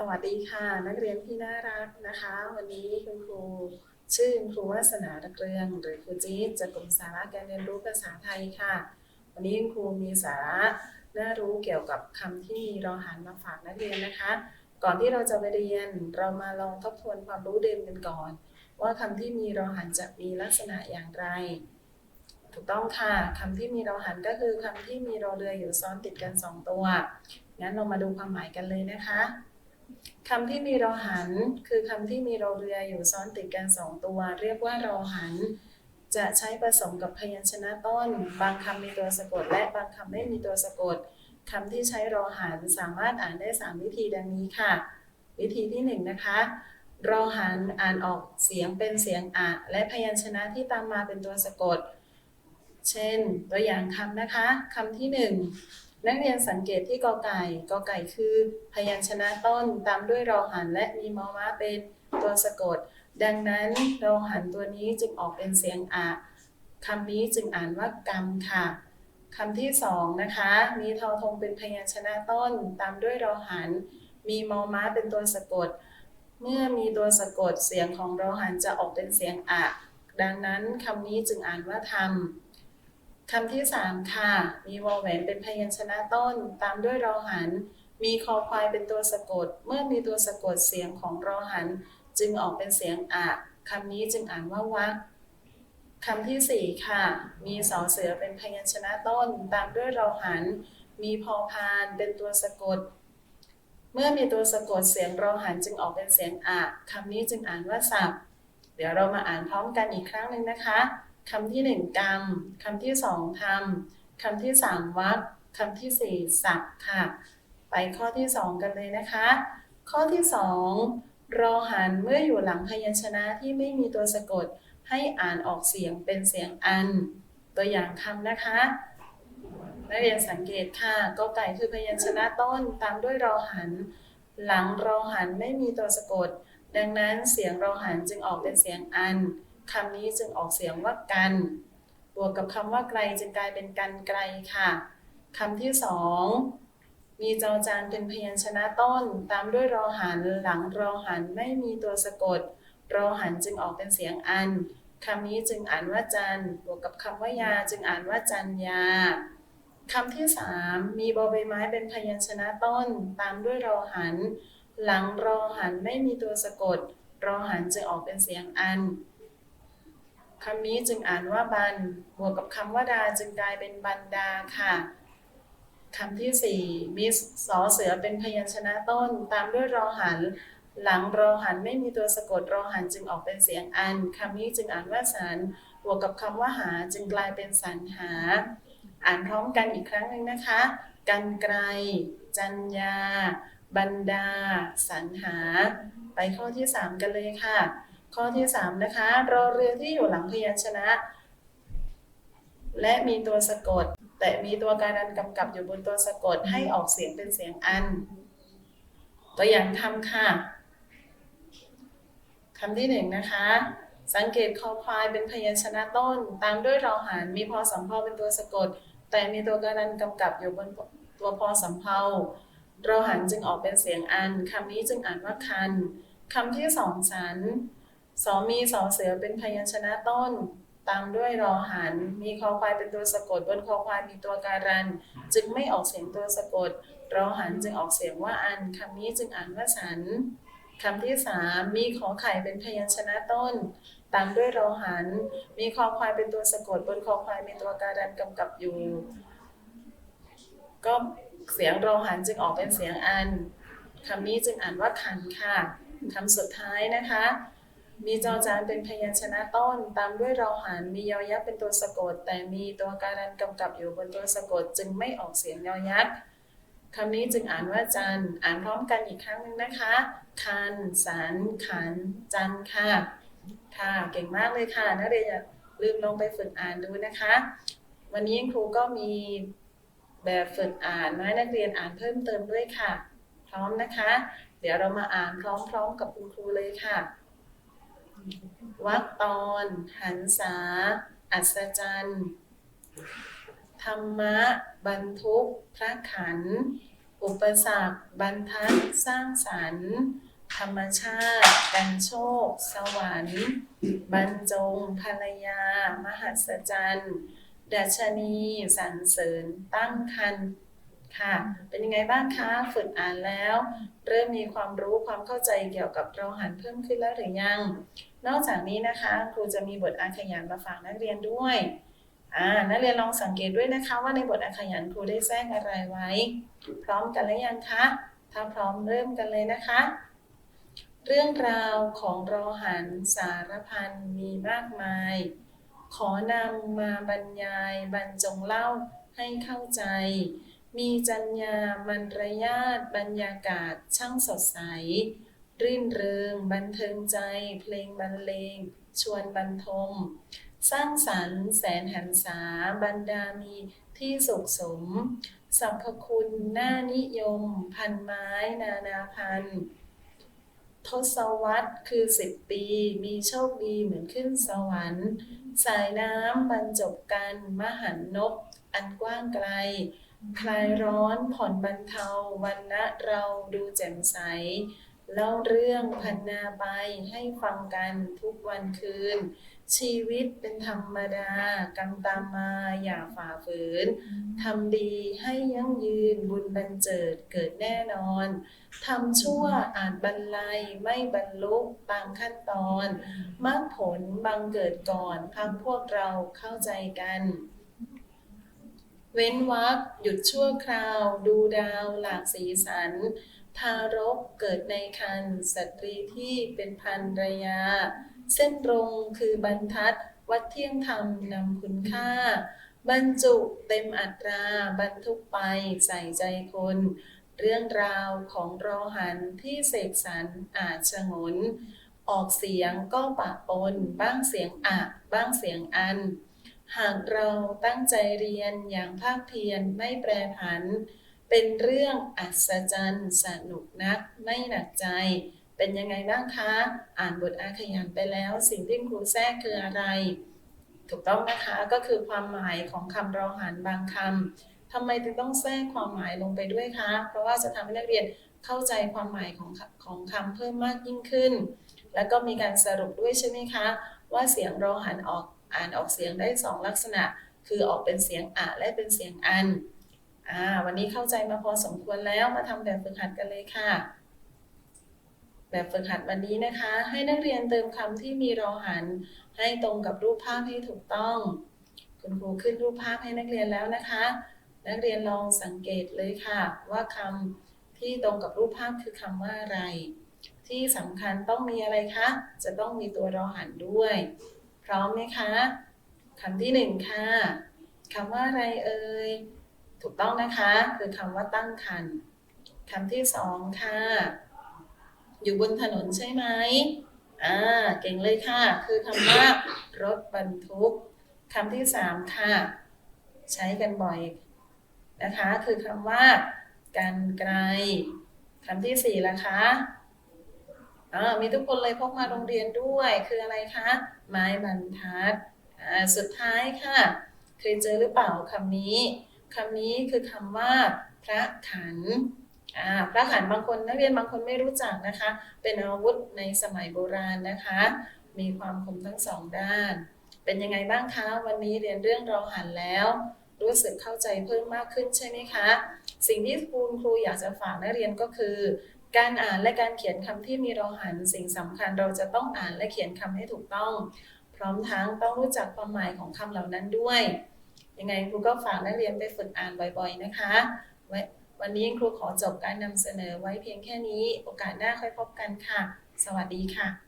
สวัสดีค่ะ นักเรียนที่น่ารักนะคะ วันนี้คุณครูชื่อครูวาสนาตะเกรืองหรือครูจี๊ดจากกลุ่มสาระการเรียนรู้ภาษาไทยค่ะ วันนี้คุณครูมีสาระน่ารู้เกี่ยวกับคำที่มีรอหันมาฝากนักเรียนนะคะ ก่อนที่เราจะไปเรียนเรามาลองทบทวนความรู้เดิมกันก่อน ว่าคำที่มีรอหันจะมีลักษณะอย่างไร ถูกต้องค่ะคำที่มีรอหันก็คือคำที่มีรอเรืออยู่ซ้อนติดกันสองตัวงั้นเรามาดูความหมายกันเลยนะคะ คำที่มีรอหัน คือคำที่มีรอเรืออยู่ซ้อนติดกันสองตัว เรียกว่ารอหัน จะใช้ผสมกับพยัญชนะต้น บางคำมีตัวสะกด และบางคำไม่มีตัวสะกดคำที่ใช้รอหันสามารถอ่านได้ 3 วิธีดังนี้ค่ะ วิธีที่ 1นงนะคะ รอหันอ่านออกเสียงเป็นเสียงอะและพยัญชนะที่ตามมาเป็นตัวสะกด เช่น ตัวอย่างคำนะคะคำที่ห นักเรียนสังเกตที่กอไก่กอไก่คือ พยัญชนะต้นตามด้วยรอหันและมีมอม้าเป็นตัวสะกด ดังนั้นรอหันตัวนี้จึงออกเป็นเสียงอะคำนี้จึงอ่านว่ากรรมค่ะคำที่สองนะคะ มีทอทงเป็นพยัญชนะต้น ตามด้วยรอหัน มีมอม้าเป็นตัวสะกด เมื่อมีตัวสะกดเสียงของรอหันจะออกเป็นเสียงอะ ดังนั้นคำนี้จึงอ่านว่าทำ คำที่ 3 ค่ะ มีวอลแหวนเป็นพยัญชนะต้น ตามด้วยรอหัน มีคอควายเป็นตัวสะกด เมื่อมีตัวสะกดเสียงของรอหัน จึงออกเป็นเสียงอะคำนี้จึงอ่านว่าวักคำที่ 4 ค่ะ มีสอเสือเป็นพยัญชนะต้น ตามด้วยรอหัน มีพอพานเป็นตัวสะกด เมื่อมีตัวสะกดเสียงรอหันจึงออกเป็นเสียงอะคำนี้จึงอ่านว่าสับ เดี๋ยวเรามาอ่านพร้อมกันอีกครั้งหนึ่งนะคะ คำที่หนึ่งกรรม คำที่สองทำคำที่สามวัดคำที่สี่สักค่ะ ไปข้อที่สองกันเลยนะคะ ข้อที่สองรอหันเมื่ออยู่หลังพยัญชนะที่ไม่มีตัวสะกด ให้อ่านออกเสียงเป็นเสียงอัน ตัวอย่างคำนะคะนักเรียนสังเกตค่ะกไก่คือพยัญชนะต้นตามด้วยรอหัน หลังรอหันไม่มีตัวสะกด ดังนั้นเสียงรอหันจึงออกเป็นเสียงอัน คำนี้จึงออกเสียงว่ากัน บวกกับคำว่าไกลจึงกลายเป็นกันไกลค่ะคำที่สองมีจอจานเป็นพยัญชนะต้น ตามด้วยรอหันหลังรอหันไม่มีตัวสะกด รอหันจึงออกเป็นเสียงอันคำนี้จึงอ่านว่าจันบวกกับคำว่ายาจึงอ่านว่าจันยาคำที่สามมีบอใบไม้เป็นพยัญชนะต้น ตามด้วยรอหัน หลังรอหันไม่มีตัวสะกด รอหันจึงออกเป็นเสียงอัน คำนี้จึงอ่านว่าบัน บวกกับคำว่าดาจึงกลายเป็นบันดาค่ะคำที่ 4มีสอเสือเป็นพยัญชนะต้น ตามด้วยรอหัน หลังรอหันไม่มีตัวสะกดรอหันจึงออกเป็นเสียงอันคำนี้จึงอ่านว่าสันบวกกับคำว่าหาจึงกลายเป็นสันหา อ่านพร้อมกันอีกครั้งหนึ่งนะคะ กันไกล จัญญาบรรดา สรรหา ไปข้อที่ 3 กันเลยค่ะ ข้อที่ 3 นะคะ รอเรือที่อยู่หลังพยัญชนะ และมีตัวสะกด แต่มีตัวการันกำกับอยู่บนตัวสะกดให้ออกเสียงเป็นเสียงอัน ตัวอย่างคำค่ะคำที่หนึ่งนะคะ สังเกตคอควายเป็นพยัญชนะต้น ตามด้วยรอหารมีพอสำเพาเป็นตัวสะกด แต่มีตัวการันกำกับอยู่บนตัวพอสำเพารอหันจึงออกเป็นเสียงอันคำนี้จึงอ่านว่าคันคำที่สองสัน สอมีสอเสือเป็นพยัญชนะต้น ตามด้วยรอหัน มีคอควายเป็นตัวสะกด บนคอควายมีตัวการัน จึงไม่ออกเสียงตัวสะกด รอหันจึงออกเสียงว่าอันคำนี้จึงอ่านว่าสันคำที่สามมีขอไข่เป็นพยัญชนะต้น ตามด้วยรอหัน มีคอควายเป็นตัวสะกด บนคอควายมีตัวการันกำกับอยู่ ก็เสียงรอหันจึงออกเป็นเสียงอันคำนี้จึงอ่านว่าขันค่ะคำสุดท้ายนะคะ มีจอจานเป็นพยัญชนะต้น ตามด้วยรอหันมียอยักษ์เป็นตัวสะกด แต่มีตัวการันกำกับอยู่บนตัวสะกด จึงไม่ออกเสียงยอยักษ์คำนี้จึงอ่านว่าจันอ่านพร้อมกันอีกครั้งหนึ่งนะคะ คัน สัน ขัน จันค่ะ ค่ะ เก่งมากเลยค่ะนักเรียนอย่าลืมลงไปฝึกอ่านดูนะคะ วันนี้ครูก็มีแบบฝึกอ่านมาให้นักเรียนอ่านเพิ่มเติมด้วยค่ะ พร้อมนะคะ เดี๋ยวเรามาอ่านพร้อมๆกับคุณครูเลยค่ะ วักตอน หันษา อัศจรรย์ ธรรมะ บรรทุก พระขัน อุปสรรค บรรทัด สร้างสรรค์ ธรรมชาติ กันโชค สวรรค์ บรรจง ภรรยา มหัศจรรย์ ดัชนี สรรเสริญ ตั้งคัน ค่ะ เป็นยังไงบ้างคะ ฝึกอ่านแล้ว เริ่มมีความรู้ความเข้าใจเกี่ยวกับเราหันเพิ่มขึ้นแล้วหรือยัง นอกจากนี้นะคะ ครูจะมีบทอาขยันมาฝากนักเรียนด้วยอ่านักเรียนลองสังเกตด้วยนะคะ ว่าในบทอาขยันครูได้แทรกอะไรไว้ พร้อมกันหรือยังคะ ถ้าพร้อมเริ่มกันเลยนะคะ เรื่องราวของรอหันสารพันมีมากมาย ขอนำมาบรรยายบรรจงเล่าให้เข้าใจ มีจัญญามันระยาทบรรยากาศช่างสดใส รื่นเริง บันเทิงใจ เพลงบรรเลง ชวนบรรทม สร้างสรรค์แสนหันษาบรรดามีที่สุขสมสรรพคุณหน่านิยม พันไม้ นานาพันธุ์ทศวรรษคือสิบปี มีโชคดีเหมือนขึ้นสวรรค์ สายน้ำบรรจบกัน มหันนบอันกว้างไกล คลายร้อนผ่อนบรรเทาวันนะเราดูแจ่มใส เล่าเรื่องพันนาไปให้ฟังกันทุกวันคืน ชีวิตเป็นธรรมดากรรมตามมาอย่าฝ่าฝืนทำดีให้ยั่งยืนบุญบันเจิดเกิดแน่นอนทำชั่วอาจบรรลัยไม่บรรลุตามขั้นตอนมรรคผลบังเกิดก่อนพักพวกเราเข้าใจกัน เว้นวรรคหยุดชั่วคราว ดูดาวหลากสีสัน ทารกเกิดในคันสตรีที่เป็นพันรยา เส้นตรงคือบรรทัด วัดเที่ยงธรรมนำคุณค่า บรรจุเต็มอัตรา บรรทุกไปใส่ใจคน เรื่องราวของรอหันที่เสกสรรอาจชงน ออกเสียงก็ปะปน บ้างเสียงอะ บ้างเสียงอัน หากเราตั้งใจเรียนอย่างภาคเพียรไม่แปรผัน เป็นเรื่องอัศจรรย์สนุกนักไม่หนักใจ เป็นยังไงบ้างคะ อ่านบทอาขยันไปแล้ว สิ่งที่ครูแทรกคืออะไร ถูกต้องนะคะก็คือความหมายของคำรอหันบางคำทำไมถึงต้องแทรกความหมายลงไปด้วยคะ เพราะว่าจะทำให้นักเรียนเข้าใจความหมายของของคำเพิ่มมากยิ่งขึ้น แล้วก็มีการสรุปด้วยใช่ไหมคะ ว่าเสียงรอหันออก อ่านออกเสียงได้สองลักษณะ คือออกเป็นเสียงอะและเป็นเสียงอันอ่าวันนี้เข้าใจมาพอสมควรแล้วมาทำแบบฝึกหัดกันเลยค่ะ แบบฝึกหัดวันนี้นะคะ ให้นักเรียนเติมคำที่มีรอหัน ให้ตรงกับรูปภาพให้ถูกต้อง คุณครูขึ้นรูปภาพให้นักเรียนแล้วนะคะ นักเรียนลองสังเกตเลยค่ะ ว่าคำที่ตรงกับรูปภาพคือคำว่าอะไร ที่สำคัญต้องมีอะไรคะ จะต้องมีตัวรอหันด้วย พร้อมไหมคะคำที่หนึ่งค่ะคำว่าอะไรเอ่ยถูกต้องนะคะ คือคำว่าตั้งคันคำที่สองค่ะ อยู่บนถนนใช่ไหมอ่าเก่งเลยค่ะ คือคำว่ารถบรรทุกคำที่สามค่ะ ใช้กันบ่อยนะคะ คือคำว่า กันไกลคำที่สี่ละคะ อ่ามีทุกคนเลยพกมาโรงเรียนด้วยคืออะไรคะ ไม้บรรทัดอ่าสุดท้ายค่ะ เคยเจอหรือเปล่าคำนี้คำนี้คือคำว่า พระขันอ่าพระขันบางคนนักเรียนบางคนไม่รู้จักนะคะ เป็นอาวุธในสมัยโบราณนะคะ มีความคมทั้งสองด้าน เป็นยังไงบ้างคะวันนี้เรียนเรื่องรอหันแล้ว รู้สึกเข้าใจเพิ่มมากขึ้นใช่ไหมคะ สิ่งที่คุณครูอยากจะฝากนักเรียนก็คือ การอ่านและการเขียนคำที่มีรหันสิ่งสำคัญเราจะต้องอ่านและเขียนคำให้ถูกต้อง พร้อมทั้งต้องรู้จักความหมายของคำเหล่านั้นด้วย ยังไงครูก็ฝากนักเรียนไปฝึกอ่านบ่อยๆนะคะว้วันนี้ครูขอจบการนำเสนอไว้เพียงแค่นี้ โอกาสหน้าค่อยพบกันค่ะ สวัสดีค่ะ